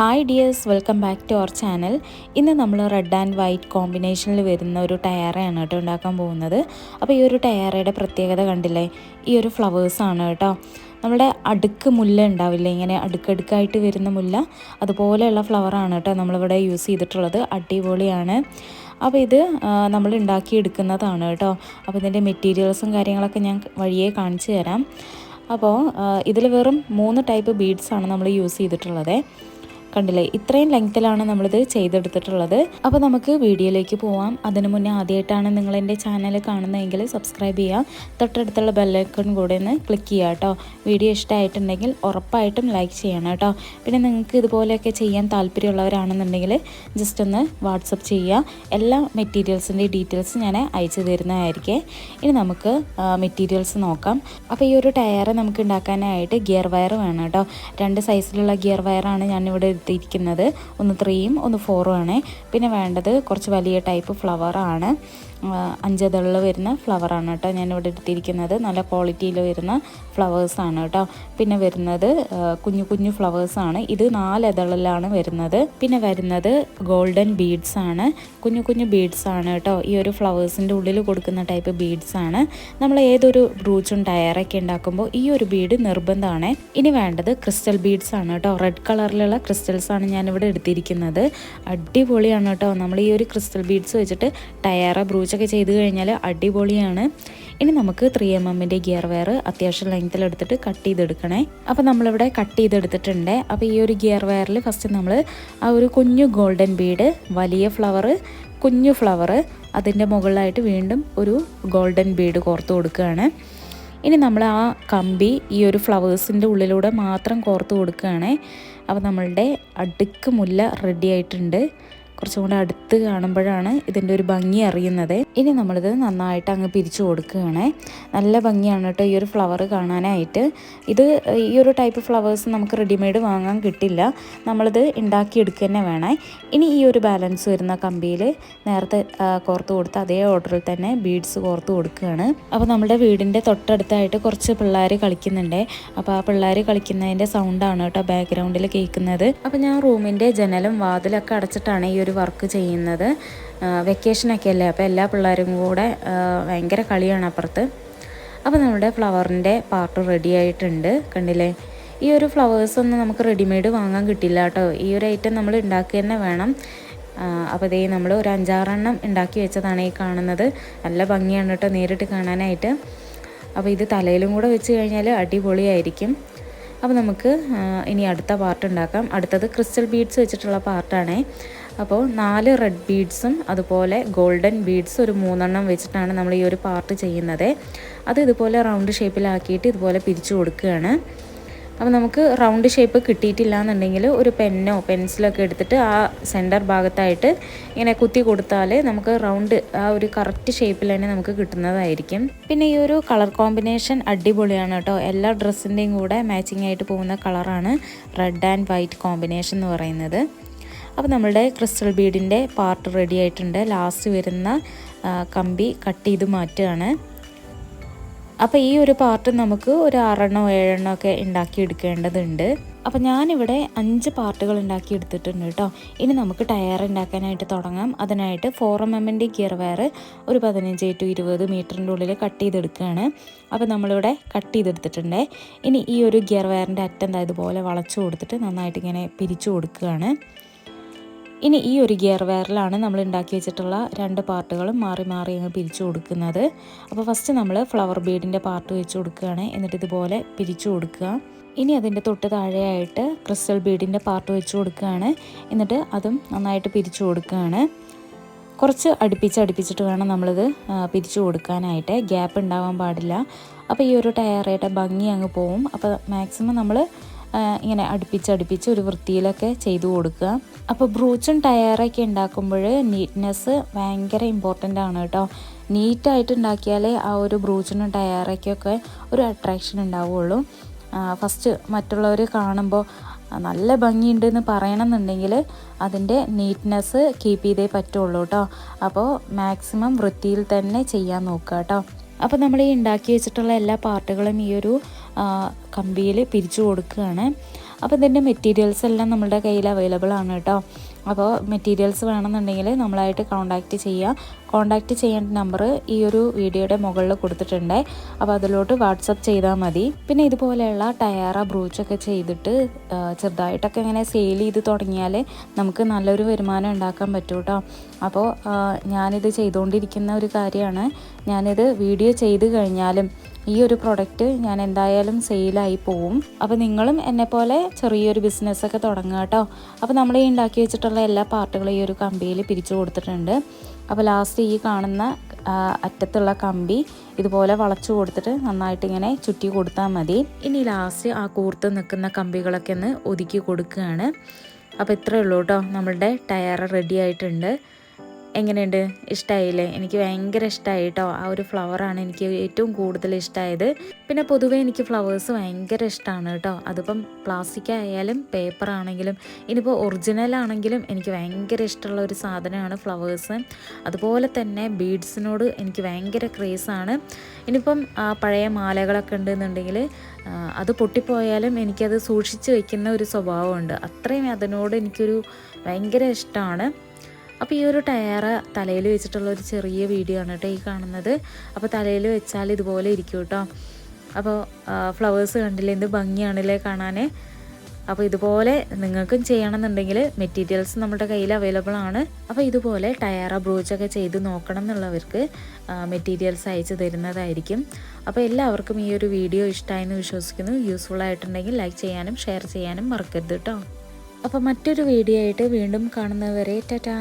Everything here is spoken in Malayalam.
Hi dears welcome back to our channel ഇന്ന് നമ്മൾ റെഡ് ആൻഡ് വൈറ്റ് കോമ്പിനേഷനിൽ വരുന്ന ഒരു ടയറയാണ് കേട്ടോ ഉണ്ടാക്കാൻ പോകുന്നത്. അപ്പോൾ ഈ ഒരു ടയറയുടെ പ്രത്യേകത കണ്ടില്ലേ? ഈ ഒരു ഫ്ലവേഴ്സാണ് കേട്ടോ. നമ്മുടെ അടുക്ക് മുല്ല ഉണ്ടാവില്ല? ഇങ്ങനെ അടുക്കടുക്കായിട്ട് വരുന്ന മുല്ല. അതുപോലെയുള്ള ഫ്ലവറാണ് കേട്ടോ നമ്മളിവിടെ യൂസ് ചെയ്തിട്ടുള്ളത്. അടിപൊളിയാണ്. അപ്പോൾ ഇത് നമ്മൾ ഉണ്ടാക്കിയെടുക്കുന്നതാണ് കേട്ടോ. അപ്പോൾ ഇതിന്റെ മെറ്റീരിയൽസും കാര്യങ്ങളൊക്കെ ഞാൻ വഴിയെ കാണിച്ചു തരാം. അപ്പോൾ ഇതിൽ വെറും മൂന്ന് ടൈപ്പ് ബീഡ്സാണ് നമ്മൾ യൂസ് ചെയ്തിട്ടുള്ളത്. കണ്ടില്ലേ? ഇത്രയും ലെങ്ത്തിലാണ് നമ്മളിത് ചെയ്തെടുത്തിട്ടുള്ളത്. അപ്പോൾ നമുക്ക് വീഡിയോയിലേക്ക് പോവാം. അതിനു മുന്നേ ആദ്യമായിട്ടാണ് നിങ്ങൾ എന്റെ ചാനൽ കാണുന്നതെങ്കിൽ സബ്സ്ക്രൈബ് ചെയ്യുക. തൊട്ടടുത്തുള്ള ബെല്ലൈക്കൺ കൂടെ ഒന്ന് ക്ലിക്ക് ചെയ്യുക കേട്ടോ. വീഡിയോ ഇഷ്ടമായിട്ടുണ്ടെങ്കിൽ ഉറപ്പായിട്ടും ലൈക്ക് ചെയ്യണം കേട്ടോ. പിന്നെ നിങ്ങൾക്ക് ഇതുപോലെയൊക്കെ ചെയ്യാൻ താല്പര്യമുള്ളവരാണെന്നുണ്ടെങ്കിൽ ജസ്റ്റ് ഒന്ന് വാട്സപ്പ് ചെയ്യുക. എല്ലാ മെറ്റീരിയൽസിന്റെ ഡീറ്റെയിൽസ് ഞാൻ അയച്ചു തരുന്നതായിരിക്കേ. ഇനി നമുക്ക് മെറ്റീരിയൽസ് നോക്കാം. അപ്പോൾ ഈ ഒരു ടയർ നമുക്ക് ഉണ്ടാക്കാനായിട്ട് ഗിയർ വയർ വേണം കേട്ടോ. രണ്ട് സൈസിലുള്ള ഗിയർ വയറാണ് ഞാനിവിടെ എടുത്തിരിക്കുന്നത് ഒന്ന് ത്രീയും ഒന്ന് ഫോറും ആണ്. പിന്നെ വേണ്ടത് കുറച്ച് വലിയ ടൈപ്പ് ഫ്ലവറാണ് അഞ്ചതളിൽ വരുന്ന ഫ്ലവറാണ് കേട്ടോ ഞാനിവിടെ എടുത്തിരിക്കുന്നത്. നല്ല ക്വാളിറ്റിയിൽ വരുന്ന ഫ്ലവേഴ്സാണ് കേട്ടോ. പിന്നെ വരുന്നത് കുഞ്ഞു കുഞ്ഞു ഫ്ലവേഴ്സാണ് ഇത് നാല് ഇതളിലാണ് വരുന്നത്. പിന്നെ വരുന്നത് ഗോൾഡൻ ബീഡ്സ് ആണ്. കുഞ്ഞു കുഞ്ഞു ബീഡ്സ് ആണ് കേട്ടോ. ഈ ഒരു ഫ്ലവേഴ്സിന്റെ ഉള്ളിൽ കൊടുക്കുന്ന ടൈപ്പ് ബീഡ്സ് ആണ്. നമ്മൾ ഏതൊരു ബ്രൂച്ചും ടയറൊക്കെ ഉണ്ടാക്കുമ്പോൾ ഈ ഒരു ബീഡ് നിർബന്ധമാണ്. ഇനി വേണ്ടത് ക്രിസ്റ്റൽ ബീഡ്സ് ആണ് കേട്ടോ. റെഡ് കളറിലുള്ള ക്രിസ്റ്റൽസ് ആണ് ഞാനിവിടെ എടുത്തിരിക്കുന്നത്. അടിപൊളിയാണ് കേട്ടോ. നമ്മൾ ഈ ഒരു ക്രിസ്റ്റൽ ബീഡ്സ് വെച്ചിട്ട് ടയറ ബ്രൂച്ചൊക്കെ ചെയ്ത് കഴിഞ്ഞാൽ അടിപൊളിയാണ്. ഇനി നമുക്ക് ത്രീ എം എമ്മിന്റെ ഗിയർ വെയർ അത്യാവശ്യം എടുത്തിട്ട് കട്ട് ചെയ്തെടുക്കണേ. അപ്പോൾ നമ്മളിവിടെ കട്ട് ചെയ്തെടുത്തിട്ടുണ്ട്. അപ്പോൾ ഈ ഒരു ഗിയർ വയറിൽ ഫസ്റ്റ് നമ്മൾ ആ ഒരു കുഞ്ഞു ഗോൾഡൻ ബീഡ് വലിയ ഫ്ലവർ കുഞ്ഞു ഫ്ലവർ അതിന്റെ മുകളിലായിട്ട് വീണ്ടും ഒരു ഗോൾഡൻ ബീഡ് കോർത്ത് കൊടുക്കുകയാണ്. ഇനി നമ്മൾ ആ കമ്പി ഈ ഒരു ഫ്ലവേഴ്സിന്റെ ഉള്ളിലൂടെ മാത്രം കോർത്ത് കൊടുക്കുകയാണ്. അപ്പോൾ നമ്മളുടെ അടുക്ക് മുല്ല റെഡി ആയിട്ടുണ്ട്. കുറച്ചും കൂടെ അടുത്ത് കാണുമ്പോഴാണ് ഇതിന്റെ ഒരു ഭംഗി അറിയുന്നത്. ഇനി നമ്മളിത് നന്നായിട്ട് അങ്ങ് പിരിച്ചു കൊടുക്കുകയാണ്. നല്ല ഭംഗിയാണ് കേട്ടോ ഈ ഒരു ഫ്ലവർ കാണാനായിട്ട്. ഇത് ഈ ഒരു ടൈപ്പ് ഫ്ലവേഴ്സ് നമുക്ക് റെഡിമെയ്ഡ് വാങ്ങാൻ കിട്ടില്ല. നമ്മളിത് ഉണ്ടാക്കിയെടുക്കുക തന്നെ വേണേ. ഇനി ഈ ഒരു ബാലൻസ് വരുന്ന കമ്പിയിൽ നേരത്തെ കോർത്ത് കൊടുത്ത അതേ ഓർഡറിൽ തന്നെ ബീഡ്സ് കോർത്ത് കൊടുക്കുകയാണ്. അപ്പോൾ നമ്മുടെ വീടിന്റെ തൊട്ടടുത്തായിട്ട് കുറച്ച് പിള്ളേർ കളിക്കുന്നുണ്ട്. അപ്പോൾ ആ പിള്ളേർ കളിക്കുന്നതിന്റെ സൗണ്ടാണ് കേട്ടോ ബാക്ക്ഗ്രൗണ്ടിൽ കേൾക്കുന്നത്. അപ്പോൾ ഞാൻ റൂമിന്റെ ജനലും വാതിലൊക്കെ അടച്ചിട്ടാണ് ഈ വർക്ക് ചെയ്യുന്നത്. വെക്കേഷനൊക്കെ അല്ലേ അപ്പോൾ എല്ലാ പിള്ളേരും കൂടെ ഭയങ്കര കളിയാണ് അപ്പുറത്ത്. അപ്പോൾ നമ്മുടെ ഫ്ലവറിന്റെ പാർട്ട് റെഡി ആയിട്ടുണ്ട്. കണ്ടില്ലേ? ഈ ഒരു ഫ്ലവേഴ്സ് ഒന്നും നമുക്ക് റെഡിമെയ്ഡ് വാങ്ങാൻ കിട്ടില്ല കേട്ടോ. ഈ ഒരു ഐറ്റം നമ്മൾ ഉണ്ടാക്കി തന്നെ വേണം. അപ്പോൾ ഇതേ നമ്മൾ ഒരു അഞ്ചാറെണ്ണം ഉണ്ടാക്കി വെച്ചതാണ് ഈ കാണുന്നത്. നല്ല ഭംഗിയാണ് കേട്ടോ നേരിട്ട് കാണാനായിട്ട്. അപ്പോൾ ഇത് തലയിലും കൂടെ വെച്ച് കഴിഞ്ഞാൽ അടിപൊളിയായിരിക്കും. അപ്പോൾ നമുക്ക് ഇനി അടുത്ത പാർട്ട് ഉണ്ടാക്കാം. അടുത്തത് ക്രിസ്റ്റൽ ബീഡ്സ് വെച്ചിട്ടുള്ള പാർട്ടാണ് അപ്പോൾ നാല് റെഡ് ബീഡ്സും അതുപോലെ ഗോൾഡൻ ബീഡ്സ് ഒരു മൂന്നെണ്ണം വെച്ചിട്ടാണ് നമ്മൾ ഈ ഒരു പാർട്ട് ചെയ്യുന്നത്. അത് ഇതുപോലെ റൗണ്ട് ഷേപ്പിലാക്കിയിട്ട് ഇതുപോലെ പിരിച്ചു കൊടുക്കുകയാണ്. അപ്പോൾ നമുക്ക് റൗണ്ട് ഷേപ്പ് കിട്ടിയിട്ടില്ല എന്നുണ്ടെങ്കിൽ ഒരു പെന്നോ പെൻസിലോ ഒക്കെ എടുത്തിട്ട് ആ സെന്റർ ഭാഗത്തായിട്ട് ഇങ്ങനെ കുത്തി കൊടുത്താൽ നമുക്ക് റൗണ്ട് ആ ഒരു കറക്റ്റ് ഷേപ്പിൽ തന്നെ നമുക്ക് കിട്ടുന്നതായിരിക്കും. പിന്നെ ഈ ഒരു കളർ കോമ്പിനേഷൻ അടിപൊളിയാണ് കേട്ടോ. എല്ലാ ഡ്രസ്സിന്റെയും കൂടെ മാച്ചിങ് ആയിട്ട് പോകുന്ന കളറാണ് റെഡ് ആൻഡ് വൈറ്റ് കോമ്പിനേഷൻ എന്ന് പറയുന്നത്. അപ്പോൾ നമ്മളുടെ ക്രിസ്റ്റൽ ബീഡിന്റെ പാർട്ട് റെഡി ആയിട്ടുണ്ട്. ലാസ്റ്റ് വരുന്ന കമ്പി കട്ട് ചെയ്ത് മാറ്റുകയാണ്. അപ്പോൾ ഈ ഒരു പാർട്ട് നമുക്ക് ഒരു ആറെണ്ണോ ഏഴെണ്ണോ ഒക്കെ ഉണ്ടാക്കി എടുക്കേണ്ടതുണ്ട്. അപ്പോൾ ഞാനിവിടെ അഞ്ച് പാർട്ടുകൾ ഉണ്ടാക്കി എടുത്തിട്ടുണ്ട് കേട്ടോ. ഇനി നമുക്ക് ടയർ ഉണ്ടാക്കാനായിട്ട് തുടങ്ങാം. അതിനായിട്ട് ഫോർ എം എമ്മിന്റെ ഗിയർ വയർ ഒരു പതിനഞ്ച് ടു ഇരുപത് മീറ്ററിന്റെ ഉള്ളിൽ കട്ട് ചെയ്തെടുക്കുകയാണ്. അപ്പോൾ നമ്മളിവിടെ കട്ട് ചെയ്തെടുത്തിട്ടുണ്ട്. ഇനി ഈ ഒരു ഗിയർ വയറിന്റെ അറ്റം ഇതുപോലെ വളച്ചു കൊടുത്തിട്ട് നന്നായിട്ട് ഇങ്ങനെ പിരിച്ചു കൊടുക്കുകയാണ്. ഇനി ഈ ഒരു ഗിയർ വയറിലാണ് നമ്മൾ ഉണ്ടാക്കി വെച്ചിട്ടുള്ള രണ്ട് പാർട്ടുകളും മാറി മാറി അങ്ങ് പിരിച്ചു കൊടുക്കുന്നത്. അപ്പോൾ ഫസ്റ്റ് നമ്മൾ ഫ്ലവർ ബീഡിന്റെ പാർട്ട് വെച്ച് കൊടുക്കുകയാണ്. എന്നിട്ട് ഇതുപോലെ പിരിച്ചു കൊടുക്കുക. ഇനി അതിന്റെ തൊട്ട് താഴെയായിട്ട് ക്രിസ്റ്റൽ ബീഡിന്റെ പാർട്ട് വെച്ച് കൊടുക്കുകയാണ്. എന്നിട്ട് അതും നന്നായിട്ട് പിരിച്ചു കൊടുക്കുകയാണ്. കുറച്ച് അടുപ്പിച്ച് അടുപ്പിച്ചിട്ട് വേണം നമ്മളിത് പിരിച്ചു കൊടുക്കാനായിട്ട്. ഗ്യാപ്പ് ഉണ്ടാവാൻ പാടില്ല. അപ്പോൾ ഈ ഒരു ടയറായിട്ട് ഭംഗി അങ്ങ് പോവും. അപ്പോൾ മാക്സിമം നമ്മൾ ഇങ്ങനെ അടുപ്പിച്ച് അടുപ്പിച്ച് ഒരു വൃത്തിയിലൊക്കെ ചെയ്തു കൊടുക്കുക. അപ്പോൾ ബ്രൂച്ചും ടയറൊക്കെ ഉണ്ടാക്കുമ്പോൾ നീറ്റ്നെസ് ഭയങ്കര ഇമ്പോർട്ടന്റ് ആണ് കേട്ടോ. നീറ്റായിട്ട് ഉണ്ടാക്കിയാലേ ആ ഒരു ബ്രൂച്ചിനും ടയറൊക്കെയൊക്കെ ഒരു അട്രാക്ഷൻ ഉണ്ടാവുള്ളൂ. ഫസ്റ്റ് മറ്റുള്ളവർ കാണുമ്പോൾ നല്ല ഭംഗിയുണ്ട് എന്ന് പറയണമെന്നുണ്ടെങ്കിൽ അതിന്റെ നീറ്റ്നെസ് കീപ്പ് ചെയ്തേ പറ്റുള്ളൂ കേട്ടോ. അപ്പോൾ മാക്സിമം വൃത്തിയിൽ തന്നെ ചെയ്യാൻ നോക്കുക കേട്ടോ. അപ്പോൾ നമ്മൾ ഈ ഉണ്ടാക്കി വെച്ചിട്ടുള്ള എല്ലാ പാർട്ടുകളും ഈ ഒരു കമ്പിയിൽ പിരിച്ചു കൊടുക്കുകയാണ്. അപ്പോൾ ഇതിന്റെ മെറ്റീരിയൽസ് എല്ലാം നമ്മുടെ കയ്യിൽ അവൈലബിൾ ആണ് കേട്ടോ. അപ്പോൾ മെറ്റീരിയൽസ് വേണമെന്നുണ്ടെങ്കിൽ നമ്മളായിട്ട് കോൺടാക്റ്റ് ചെയ്യുക കോൺടാക്റ്റ് ചെയ്യേണ്ട നമ്പർ ഈ ഒരു വീഡിയോയുടെ മുകളിൽ കൊടുത്തിട്ടുണ്ട്. അപ്പോൾ അതിലോട്ട് വാട്സപ്പ് ചെയ്താൽ മതി. പിന്നെ ഇതുപോലെയുള്ള ടയറ ബ്രൂച്ചൊക്കെ ചെയ്തിട്ട് ചെറുതായിട്ടൊക്കെ ഇങ്ങനെ സെയിൽ ചെയ്ത് തുടങ്ങിയാൽ നമുക്ക് നല്ലൊരു വരുമാനം ഉണ്ടാക്കാൻ പറ്റും കേട്ടോ. അപ്പോൾ ഞാനിത് ചെയ്തുകൊണ്ടിരിക്കുന്ന ഒരു കാര്യമാണ്. ഞാനിത് വീഡിയോ ചെയ്ത് കഴിഞ്ഞാലും ഈ ഒരു പ്രൊഡക്റ്റ് ഞാൻ എന്തായാലും സെയിലായി പോവും. അപ്പോൾ നിങ്ങളും എന്നെപ്പോലെ ചെറിയൊരു ബിസിനസ്സൊക്കെ തുടങ്ങുക കേട്ടോ. അപ്പോൾ നമ്മൾ ഈ ഉണ്ടാക്കി വെച്ചിട്ടുള്ള എല്ലാ പാർട്ടുകളും ഈ ഒരു കമ്പിയിൽ പിരിച്ചു കൊടുത്തിട്ടുണ്ട്. അപ്പോൾ ലാസ്റ്റ് ഈ കാണുന്ന അറ്റത്തുള്ള കമ്പി ഇതുപോലെ വളച്ചു കൊടുത്തിട്ട് നന്നായിട്ട് ഇങ്ങനെ ചുറ്റി കൊടുത്താൽ മതി. ഇനി ലാസ്റ്റ് ആ കൂർത്ത് നിൽക്കുന്ന കമ്പികളൊക്കെ ഒന്ന് ഒതുക്കി കൊടുക്കുകയാണ്. അപ്പോൾ ഇത്രയേ ഉള്ളൂ കേട്ടോ നമ്മളുടെ ടയർ റെഡി ആയിട്ടുണ്ട്. എങ്ങനെയുണ്ട്? ഇഷ്ടമായില്ലേ എനിക്ക് ഭയങ്കര ഇഷ്ടമായി കേട്ടോ ആ ഒരു ഫ്ലവറാണ് എനിക്ക് ഏറ്റവും കൂടുതൽ ഇഷ്ടമായത് പിന്നെ പൊതുവെ എനിക്ക് ഫ്ലവേഴ്സ് ഭയങ്കര ഇഷ്ടമാണ് കേട്ടോ അതിപ്പം പ്ലാസ്റ്റിക് ആയാലും പേപ്പർ ആണെങ്കിലും ഇനിയിപ്പോൾ ഒറിജിനൽ ആണെങ്കിലും എനിക്ക് ഭയങ്കര ഇഷ്ടമുള്ള ഒരു സാധനമാണ് ഫ്ലവേഴ്സ് അതുപോലെ തന്നെ ബീഡ്സിനോട് എനിക്ക് ഭയങ്കര ക്രേസാണ് ഇനിയിപ്പം ആ, പഴയ മാലകളൊക്കെ ഉണ്ടെന്നുണ്ടെങ്കിൽ അത് പൊട്ടിപ്പോയാലും എനിക്കത് സൂക്ഷിച്ച് വയ്ക്കുന്ന ഒരു സ്വഭാവമുണ്ട്. അത്രയും അതിനോട് എനിക്കൊരു ഭയങ്കര ഇഷ്ടമാണ് അപ്പോൾ ഈ ഒരു ടയറ് തലയിൽ വെച്ചിട്ടുള്ള ഒരു ചെറിയ വീഡിയോ ആണ് കേട്ടോ ഈ കാണുന്നത്. അപ്പോൾ തലയിൽ വെച്ചാൽ ഇതുപോലെ ഇരിക്കും കേട്ടോ. അപ്പോൾ ഫ്ലവേഴ്സ് കണ്ടില്ലേ? എന്ത് ഭംഗിയാണല്ലേ കാണാൻ അപ്പോൾ ഇതുപോലെ നിങ്ങൾക്കും ചെയ്യണമെന്നുണ്ടെങ്കിൽ മെറ്റീരിയൽസ് നമ്മുടെ കയ്യിൽ അവൈലബിൾ ആണ്. അപ്പോൾ ഇതുപോലെ ടയറ ബ്രോച്ചൊക്കെ ചെയ്ത് നോക്കണം എന്നുള്ളവർക്ക് മെറ്റീരിയൽസ് അയച്ചു തരുന്നതായിരിക്കും. അപ്പോൾ എല്ലാവർക്കും ഈ ഒരു വീഡിയോ ഇഷ്ടമായെന്ന് വിശ്വസിക്കുന്നു. യൂസ്ഫുൾ ആയിട്ടുണ്ടെങ്കിൽ ലൈക്ക് ചെയ്യാനും ഷെയർ ചെയ്യാനും മറക്കരുത് കേട്ടോ. അപ്പോൾ മറ്റൊരു വീഡിയോ ആയിട്ട് വീണ്ടും കാണുന്നവരെ ടാറ്റാ.